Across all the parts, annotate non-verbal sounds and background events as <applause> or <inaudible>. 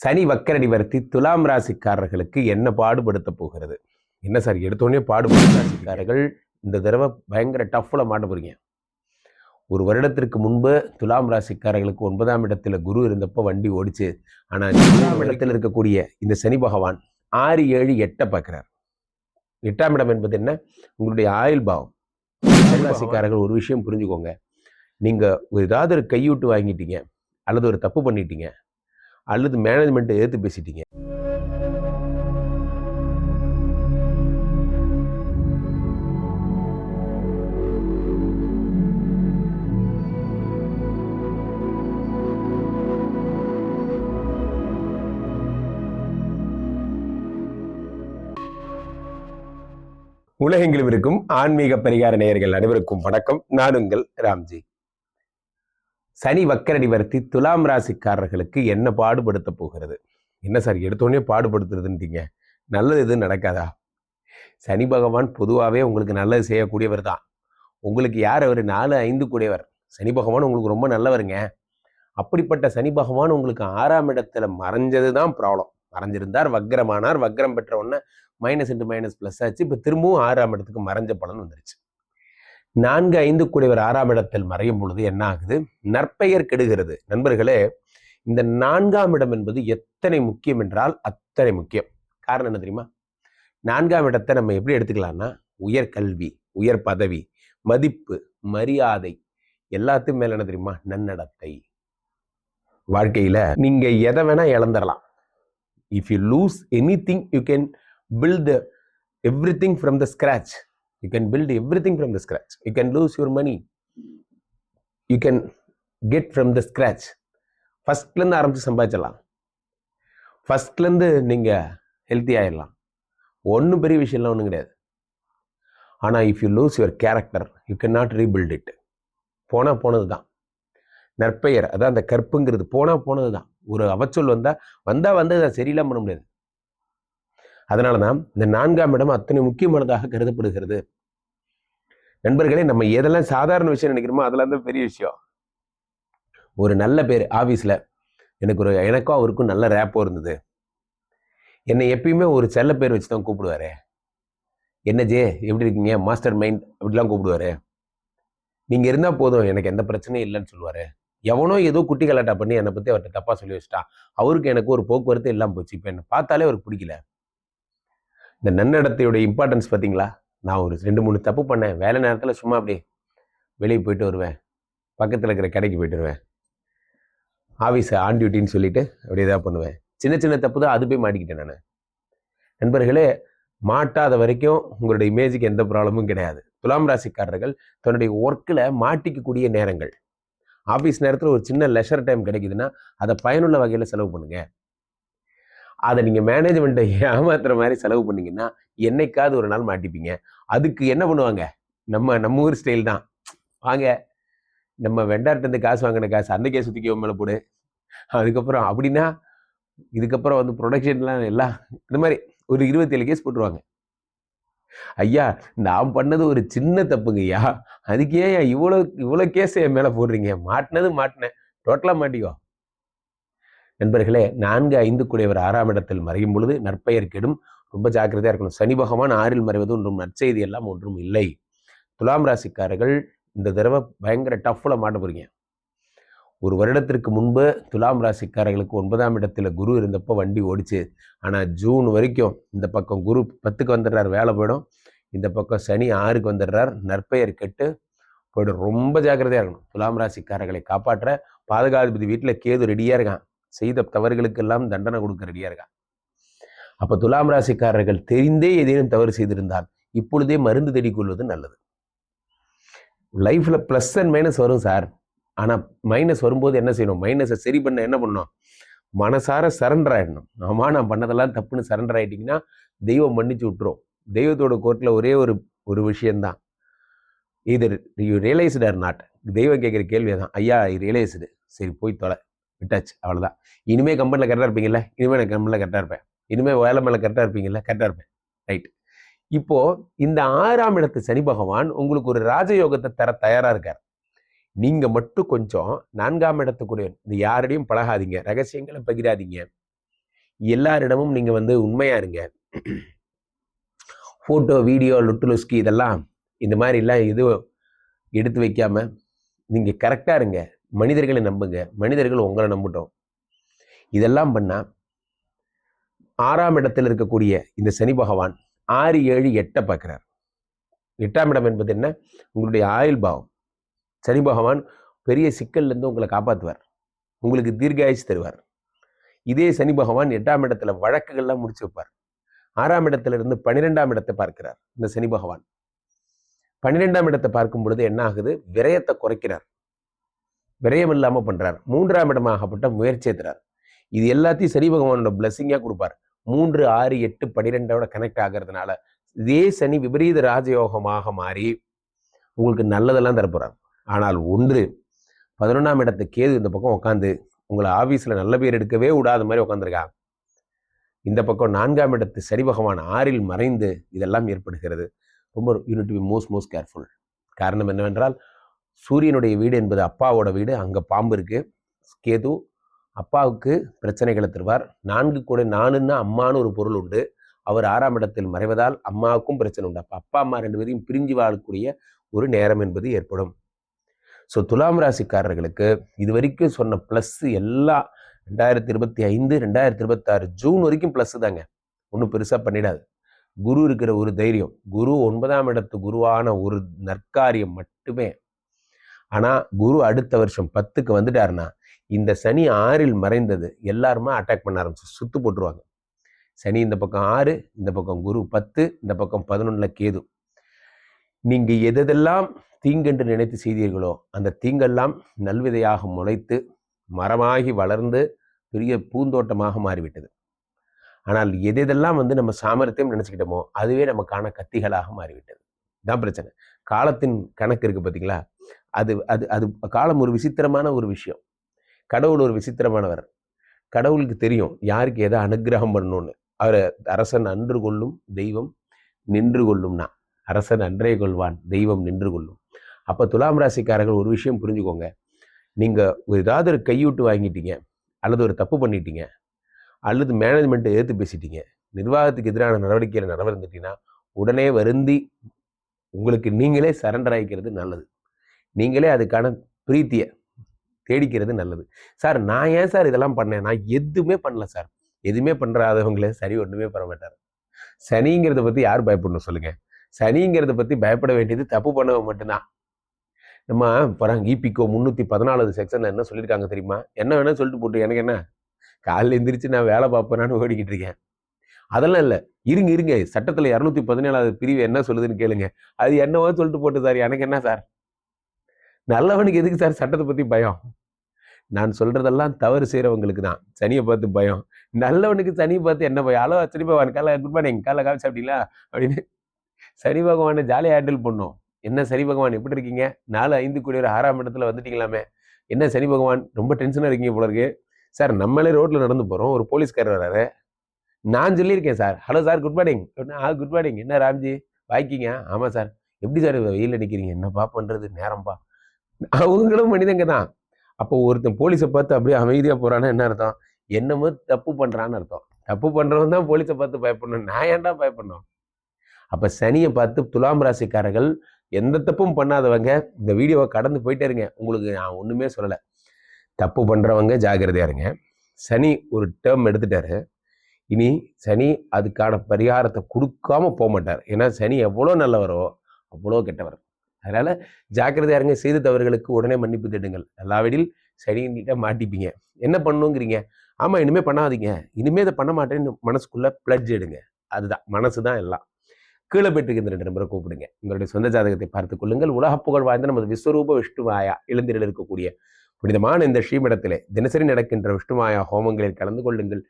சனி வக்கரடி வருத்தி துலாம் ராசிக்காரர்களுக்கு என்ன பாடுபடுத்த போகிறது? என்ன சார் எடுத்தோடனே பாடுபடுத்த ராசிக்காரர்கள் இந்த தடவை பயங்கர டஃப்பில் மாட்ட போறீங்க. ஒரு வருடத்திற்கு முன்பு துலாம் ராசிக்காரர்களுக்கு ஒன்பதாம் இடத்துல குரு இருந்தப்போ வண்டி ஓடிச்சு. ஆனால் <laughs> துலாம் இடத்தில் இருக்கக்கூடிய இந்த சனி பகவான் ஆறு ஏழு எட்டை பார்க்குறார். எட்டாம் இடம் என்பது என்ன? உங்களுடைய ஆயுள் பாவம். ராசிக்காரர்கள் ஒரு விஷயம் புரிஞ்சுக்கோங்க. நீங்க ஒரு ஏதாவது ஒரு கையூட்டு வாங்கிட்டீங்க. அல்லது ஒரு தப்பு பண்ணிட்டீங்க. அல்லது மேனேஜ்மெண்ட்டை எதிர்த்து பேசிட்டீங்க. உலகெங்கிலும் இருக்கும் ஆன்மீக பரிகார நேயர்கள் அனைவருக்கும் வணக்கம். நான் உங்கள் ராம்ஜி. சனி வக்கரடி வருத்தி துலாம் ராசிக்காரர்களுக்கு என்ன பாடுபடுத்த போகிறது? என்ன சார் எடுத்தோடனே பாடுபடுத்துறதுன்றீங்க நல்லது எதுவும் நடக்காதா? சனி பகவான் பொதுவாகவே உங்களுக்கு நல்லது செய்யக்கூடியவர் தான். உங்களுக்கு யார் அவர்? நாலு ஐந்து கூடியவர். சனி பகவான் உங்களுக்கு ரொம்ப நல்லவருங்க. அப்படிப்பட்ட சனி பகவான் உங்களுக்கு ஆறாம் இடத்துல மறைஞ்சது தான் ப்ராப்ளம் மறைஞ்சிருந்தார் வக்ரமானார் வக்ரம் பெற்ற உடனே மைனஸ் இன்ட்டு மைனஸ் ப்ளஸ் ஆச்சு. இப்போ திரும்பவும் ஆறாம் இடத்துக்கு மறைஞ்ச பலன் வந்துருச்சு. நான்கு ஐந்து கூடியவர் ஆறாம் இடத்தில் மறையும் பொழுது என்ன ஆகுது? நற்பெயர் கெடுகிறது. நண்பர்களே இந்த நான்காம் இடம் என்பது எத்தனை முக்கியம் என்றால் அத்தனை முக்கியம். காரணம் என்ன தெரியுமா? நான்காம் இடத்தை நம்ம எப்படி எடுத்துக்கலாம்னா உயர் கல்வி உயர் பதவி மதிப்பு மரியாதை எல்லாத்துக்கும் மேல என்ன தெரியுமா? நன்னடத்தை. வாழ்க்கையில நீங்க எதை வேணா இழந்துடலாம் if you lose anything you can build everything from the scratch. You can build everything from the scratch. You can lose your money. You can get from the scratch ஃபஸ்ட்லேருந்து ஆரம்பித்து சம்பாதிச்சிடலாம். ஃபஸ்ட்லேருந்து நீங்கள் ஹெல்த்தி ஆயிடலாம். ஒன்றும் பெரிய விஷயம்லாம் ஒன்றும் கிடையாது. ஆனால் if you lose your character you can not rebuild it போனால் போனது தான் நற்பெயர் அதான் அந்த கற்புங்கிறது. போனால் போனது தான் ஒரு அவச்சொல் வந்தால் வந்தால் வந்து அதை சரியில்லாம பண்ண முடியாது. அதனால தான் இந்த நான்காம் இடம் அத்தனை முக்கியமானதாக கருதப்படுகிறது. நண்பர்களே நம்ம எதெல்லாம் சாதாரண விஷயம் நினைக்கிறோமோ அதெல்லாம் தான் பெரிய விஷயம். ஒரு நல்ல பேர் ஆஃபீஸில் எனக்கு ஒரு எனக்கும் அவருக்கும் நல்ல ரேப்போ இருந்தது. என்னை எப்பயுமே ஒரு செல்ல பேர் வச்சு தான் கூப்பிடுவாரு. என்ன ஜே எப்படி இருக்கீங்க? மாஸ்டர் மைண்ட் அப்படிலாம் கூப்பிடுவாரு. நீங்கள் இருந்தால் போதும் எனக்கு எந்த பிரச்சனையும் இல்லைன்னு சொல்லுவார். எவனோ ஏதோ குட்டி கலாட்டா பண்ணி என்னை பற்றி அவர்கிட்ட தப்பாக சொல்லி வச்சுட்டான் அவருக்கு எனக்கு ஒரு போக்குவரத்து இல்லாமல் போச்சு. இப்போ என்னை பார்த்தாலே அவருக்கு பிடிக்கல. இந்த நன்னடத்தையோட இம்பார்ட்டன்ஸ் பார்த்தீங்களா? நான் ஒரு ரெண்டு மூணு தப்பு பண்ணேன். வேலை நேரத்தில் சும்மா அப்படி வெளியே போயிட்டு வருவேன். பக்கத்தில் இருக்கிற கடைக்கு போயிட்டு வருவேன். ஆஃபீஸ் ஆன் டியூட்டின்னு சொல்லிட்டு அப்படியே இதாக பண்ணுவேன். சின்ன சின்ன தப்பு தான் அது போய் மாட்டிக்கிட்டேன் நான். நண்பர்களே மாட்டாத வரைக்கும் உங்களோட இமேஜுக்கு எந்த ப்ராப்ளமும் கிடையாது. துலாம் ராசிக்காரர்கள் தன்னுடைய ஒர்க்கில் மாட்டிக்கக்கூடிய நேரங்கள். ஆஃபீஸ் நேரத்தில் ஒரு சின்ன லெஷர் டைம் கிடைக்குதுன்னா அதை பயனுள்ள வகையில் செலவு பண்ணுங்கள் அதை நீங்கள் மேனேஜ்மெண்ட்டை ஏமாத்துற மாதிரி செலவு பண்ணிங்கன்னா என்னைக்காவது ஒரு நாள் மாட்டிப்பீங்க. அதுக்கு என்ன பண்ணுவாங்க? நம்ம நம்ம ஊர் ஸ்டைல் தான். வாங்க நம்ம வெண்டார்ட்டேருந்து காசு வாங்கின காசு அன்னைக்கே சுற்றிக்க மேலே போடு. அதுக்கப்புறம் அப்படின்னா இதுக்கப்புறம் வந்து ப்ரொடக்ஷன்லாம் எல்லாம் இந்த மாதிரி ஒரு இருபத்தேழு கேஸ் போட்டுருவாங்க. ஐயா நான் பண்ணது ஒரு சின்ன தப்புங்க ஐயா. அதுக்கே ஏன் இவ்வளோ இவ்வளோ கேஸ் என் மேலே போடுறீங்க? மாட்டினது மாட்டினேன். டோட்டலாக மாட்டிக்கோ. நண்பர்களே நான்கு ஐந்து கூடியவர் ஆறாம் இடத்தில் மறையும் பொழுது நற்பெயர் கெடும். ரொம்ப ஜாக்கிரதையா இருக்கணும். சனி பகவான் ஆறில் மறைவது ஒன்றும் நற்செய்தி எல்லாம் ஒன்றும் இல்லை. துலாம் ராசிக்காரர்கள் இந்த தடவை பயங்கர டஃப்பில் மாட்ட போறீங்க. ஒரு வருடத்திற்கு முன்பு துலாம் ராசிக்காரர்களுக்கு ஒன்பதாம் இடத்துல குரு இருந்தப்போ வண்டி ஓடிச்சு. ஆனால் ஜூன் வரைக்கும் இந்த பக்கம் குரு பத்துக்கு வந்துடுறார் வேலை போயிடும். இந்த பக்கம் சனி ஆறுக்கு வந்துடுறார் நற்பெயர் கெட்டு போயிடும். ரொம்ப ஜாக்கிரதையாக இருக்கணும். துலாம் ராசிக்காரர்களை காப்பாற்ற பாதுகாதிபதி வீட்டில் கேது ரெடியாக இருக்கான். செய்த தவறுகளுக்கெல்லாம் தண்டனை கொடுக்க ரெடியாக இருக்கான். அப்போ துலாம் ராசிக்காரர்கள் தெரிந்தே ஏதேனும் தவறு செய்திருந்தால் இப்பொழுதே மருந்து தேடிக்கொள்வது நல்லது. லைஃப்ல ப்ளஸ் அண்ட் மைனஸ் வரும் சார் ஆனா மைனஸ் வரும்போது என்ன செய்யணும்? மைனஸை சரி பண்ண என்ன பண்ணணும்? மனசார சரண்டர் ஆயிடணும். ஆமாம் நான் பண்ணதெல்லாம் தப்புன்னு சரண்டர் ஆகிட்டிங்கன்னா தெய்வம் மன்னிச்சு விட்டுரும். தெய்வத்தோட கோர்ட்டில் ஒரே ஒரு ஒரு விஷயம்தான். இது யூ ரியலைஸ்டு ஆர் நாட் தெய்வம் கேட்குற கேள்வியை தான் ஐயா ரியலைஸ்டு சரி போய் தொலை. விட்டாச்சு அவ்வளோதான் இனிமேல் கம்பெனியில் கரெக்டாக இருப்பீங்கல்ல? இனிமேல் நான் கம்பெனியில் கரெக்டாக இருப்பேன். இனிமேல் வேலை மேலே கரெக்டாக இருப்பீங்கல்ல? கரெக்டாக இருப்பேன். ரைட் இப்போது இந்த ஆறாம் இடத்து சனி பகவான் உங்களுக்கு ஒரு ராஜயோகத்தை தர தயாராக இருக்கார். நீங்கள் மட்டும் கொஞ்சம் நான்காம் இடத்துக்குரிய இந்த யாரிடையும் பழகாதீங்க. ரகசியங்களை பகிராதீங்க. எல்லாரிடமும் நீங்கள் வந்து உண்மையாக இருங்க. ஃபோட்டோ வீடியோ லுட்டுலுஸ்கி இதெல்லாம் இந்த மாதிரிலாம் எதுவும் எடுத்து வைக்காமல் நீங்கள் கரெக்டாக இருங்க. மனிதர்களை நம்புங்க. மனிதர்கள் உங்களை நம்பட்டும். இதெல்லாம் பண்ணா ஆறாம் இடத்தில் இருக்கக்கூடிய இந்த சனி பகவான் ஆறு ஏழு எட்டை பார்க்குறார். எட்டாம் இடம் என்பது என்ன? உங்களுடைய ஆயுள் பாவம். சனி பகவான் பெரிய சிக்கல்ல இருந்து உங்களை காப்பாற்றுவார் உங்களுக்கு தீர்காயுசு தருவார். இதே சனி பகவான் எட்டாம் இடத்துல வழக்குகள்லாம் முடிச்சு வைப்பார். ஆறாம் இடத்துல இருந்து பன்னிரெண்டாம் இடத்தை பார்க்கிறார் இந்த சனி பகவான். பன்னிரெண்டாம் இடத்தை பார்க்கும் பொழுது என்ன ஆகுது? விரயத்தை குறைக்கிறார். விரயம் இல்லாமல் பண்றார். மூன்றாம் இடமாகப்பட்ட முயற்சியை தரார். இது எல்லாத்தையும் சனி பகவானோட பிளஸ்ஸிங்காக கொடுப்பார். மூன்று ஆறு எட்டு பனிரெண்டோட கனெக்ட் ஆகிறதுனால இதே சனி விபரீத ராஜயோகமாக மாறி உங்களுக்கு நல்லதெல்லாம் தரப்போறார். ஆனால் ஒன்று பதினொன்றாம் இடத்து கேது இந்த பக்கம் உட்காந்து உங்களை ஆபீஸ்ல நல்ல பேர் எடுக்கவே விடாத மாதிரி உட்காந்துருக்காங்க இந்த பக்கம் நான்காம் இடத்து சனி பகவான் ஆறில் மறைந்து இதெல்லாம் ஏற்படுகிறது. ரொம்ப you need be most most careful காரணம் என்னவென்றால் சூரியனுடைய வீடு என்பது அப்பாவோட வீடு அங்கே பாம்பு இருக்கு. கேது அப்பாவுக்கு பிரச்சனைகளை தருவார். நான்கு கூட நாலுன்னா அம்மான்னு ஒரு பொருள் உண்டு. அவர் ஆறாம் இடத்தில் மறைவதால் அம்மாவுக்கும் பிரச்சனை உண்டு. அப்போ அப்பா அம்மா ரெண்டு பேரையும் பிரிஞ்சு வாழக்கூடிய ஒரு நேரம் என்பது ஏற்படும். ஸோ துலாம் ராசிக்காரர்களுக்கு இது வரைக்கும் சொன்ன ப்ளஸ் எல்லாம் ரெண்டாயிரத்தி இருபத்தி ஐந்து ரெண்டாயிரத்தி இருபத்தாறு ஜூன் வரைக்கும் ப்ளஸ் தாங்க. ஒன்றும் பெருசாக பண்ணிடாது. குரு இருக்கிற ஒரு தைரியம். குரு ஒன்பதாம் இடத்து குருவான ஒரு நற்காரியம் மட்டுமே. ஆனால் குரு அடுத்த வருஷம் பத்துக்கு வந்துட்டாருன்னா இந்த சனி ஆறில் மறைந்தது எல்லாருமே அட்டாக் பண்ண ஆரம்பிச்சு சுத்து போட்டுருவாங்க. சனி இந்த பக்கம் ஆறு இந்த பக்கம் குரு பத்து இந்த பக்கம் பதினொன்றில் கேது. நீங்கள் எதெல்லாம் தீங்கென்று நினைத்து செய்தீர்களோ அந்த தீங்கெல்லாம் நல்விதையாக முளைத்து மரமாகி வளர்ந்து பெரிய பூந்தோட்டமாக மாறிவிட்டது. ஆனால் எதெல்லாம் வந்து நம்ம சாமர்த்தியம் நினச்சிக்கிட்டோமோ அதுவே நமக்கான கத்திகளாக மாறிவிட்டது. தான் பிரச்சனை. காலத்தின் கணக்கு இருக்குது பார்த்தீங்களா அது அது அது காலம் ஒரு விசித்திரமான ஒரு விஷயம். கடவுள் ஒரு விசித்திரமானவர். கடவுளுக்கு தெரியும் யாருக்கு எதை அனுக்கிரகம் பண்ணணும்னு. அவர் அரசன் அன்று கொள்ளும் தெய்வம் நின்று கொள்ளும்னா அரசன் அன்றே கொள்வான் தெய்வம் நின்று கொள்ளும். அப்போ துலாம் ராசிக்காரர்கள் ஒரு விஷயம் புரிஞ்சுக்கோங்க. நீங்கள் ஏதாவது ஒரு கையூட்டு வாங்கிட்டீங்க அல்லது ஒரு தப்பு பண்ணிட்டீங்க அல்லது மேனேஜ்மெண்ட்டை எதிர்த்து பேசிட்டீங்க நிர்வாகத்துக்கு எதிரான நடவடிக்கையில் நடவடிக்கிட்டீங்கன்னா உடனே வருந்தி உங்களுக்கு நீங்களே சரண்டர் ஆகிக்கிறது நல்லது. நீங்களே அதுக்கான பிரீத்தியை தேடிக்கிறது நல்லது. சார் நான் ஏன் சார் இதெல்லாம் பண்ணேன்? நான் எதுவுமே பண்ணல சார் எதுவுமே பண்ணுறாதவங்களே சரி ஒன்றுமே பண்ண மாட்டார். சனிங்கிறத பற்றி யார் பயப்படணும் சொல்லுங்கள் சனிங்கிறத பற்றி பயப்பட வேண்டியது தப்பு பண்ணவன் மட்டும்தான். நம்ம போகிறாங்க இபிகோ முந்நூற்றி பதினாலாவது செக்ஷனில் என்ன சொல்லியிருக்காங்க தெரியுமா? என்ன வேணால் சொல்லிட்டு போட்டு எனக்கு என்ன? காலையில் எந்திரிச்சு நான் வேலை பார்ப்பேனான்னு ஓடிக்கிட்டு இருக்கேன். அதெல்லாம் இல்லை. இருங்க இருங்க. சட்டத்தில் இரநூத்தி பதினேழாவது பிரிவு என்ன சொல்லுதுன்னு கேளுங்க. அது என்னவோ சொல்லிட்டு போட்டு சார். எனக்கு என்ன சார்? நல்லவனுக்கு எதுக்கு சார் சட்டத்தை பற்றி பயம்? நான் சொல்றதெல்லாம் தவறு செய்கிறவங்களுக்கு தான். சனியை பார்த்து பயம். நல்லவனுக்கு சனியை பார்த்து என்ன பயம்? அளவு சனி பகவான் காலை குட் எங்கள் காலை காமிச்சு அப்படிங்களா அப்படின்னு. சனி பகவானை ஜாலியாக ஹேண்டில் பண்ணோம். என்ன சனி பகவான் எப்படி இருக்கீங்க? நாலு ஐந்து கோடி ஒரு ஆறாம் இடத்துல வந்துட்டீங்களாமே. என்ன சனி பகவான்? ரொம்ப டென்ஷனாக இருக்கீங்க போல இருக்கு. சார் நம்மளே ரோட்டில் நடந்து போகிறோம் ஒரு போலீஸ்காரர் வராரு. நான் சொல்லியிருக்கேன் sir. Hello sir good morning ah good morning என்ன ராம்ஜி? வாய்க்கிங்க? ஆமாம் சார் எப்படி சார் வெயில் அடிக்கிறீங்க என்னப்பா பண்ணுறது நேரம்ப்பா அவங்களும் மனிதங்க தான். அப்போ ஒருத்தன் போலீஸை பார்த்து அப்படியே அமைதியாக போகிறான்னா என்ன அர்த்தம்? என்னமோ தப்பு பண்ணுறான்னு அர்த்தம். தப்பு பண்ணுறவன் தான் போலீஸை பார்த்து பயப்படணும். நான் ஏன்டா பயப்படணும்? அப்போ சனியை பார்த்து துலாம் ராசிக்காரர்கள் எந்த தப்பும் பண்ணாதவங்க இந்த வீடியோவை கடந்து போயிட்டே இருங்க. உங்களுக்கு நான் ஒன்றுமே சொல்லலை. தப்பு பண்ணுறவங்க ஜாக்கிரதையா இருங்க. சனி ஒரு டேர்ம் எடுத்துட்டாரு. இனி சனி அதுக்கான பரிகாரத்தை கொடுக்காம போக மாட்டார். ஏன்னா சனி எவ்வளோ நல்லவரோ அவ்வளோ கெட்டவர். அதனால் ஜாக்கிரதையா இருங்க. செய்த தவறுகளுக்கு உடனே மன்னிப்பு தேடுங்கள். எல்லாவிடில் சனிகிட்ட மாட்டிப்பீங்க. என்ன பண்ணுங்கிறீங்க? ஆமாம் இனிமே பண்ணாதீங்க. இனிமே இதை பண்ண மாட்டேன்னு மனசுக்குள்ளே பிளட்ஜ் எடுங்க. அதுதான். மனசு தான் எல்லாம். கீழே போயிட்டு இந்த ரெண்டு நம்பரை கூப்பிடுங்க. உங்களுடைய சொந்த ஜாதகத்தை பார்த்துக் கொள்ளுங்கள். உலக புகழ் வாய்ந்த நமது விஸ்வரூப விஷ்ணுமாயா இளந்திரில் இருக்கக்கூடிய புனிதமான இந்த ஸ்ரீமடத்திலே தினசரி நடக்கின்ற விஷ்ணுமாயா ஹோமங்களில் கலந்து கொள்ளுங்கள்.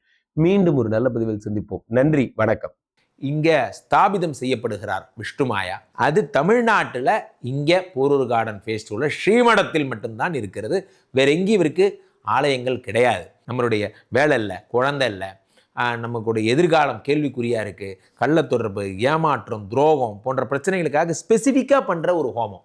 மீண்டும் ஒரு நல்ல பதிவில் சந்திப்போம். நன்றி வணக்கம். இங்க ஸ்தாபிதம் செய்யப்படுகிறார் விஷ்ணுமாயா அது தமிழ்நாட்டில் இங்க போரூர் கார்டன் ஃபேஸ்டிவலில் ஸ்ரீமடத்தில் மட்டும்தான் இருக்கிறது. வேற எங்கேயும் இவருக்கு ஆலயங்கள் கிடையாது. நம்மளுடைய வேலை இல்லை குழந்தை இல்லை. நமக்குடைய எதிர்காலம் கேள்விக்குறியா இருக்கு. கள்ளத்தொடர்பு ஏமாற்றம் துரோகம் போன்ற பிரச்சனைகளுக்காக ஸ்பெசிஃபிக்காக பண்ற ஒரு ஹோமம்.